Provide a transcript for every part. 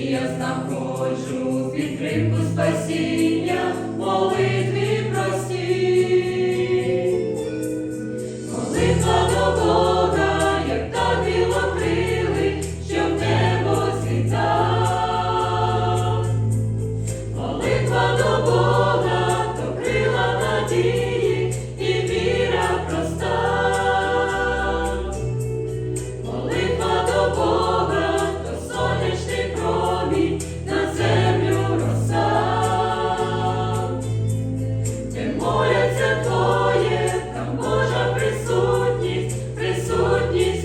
я знаходжу підтримку спасіння в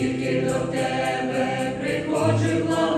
тільки до тебе приходжу.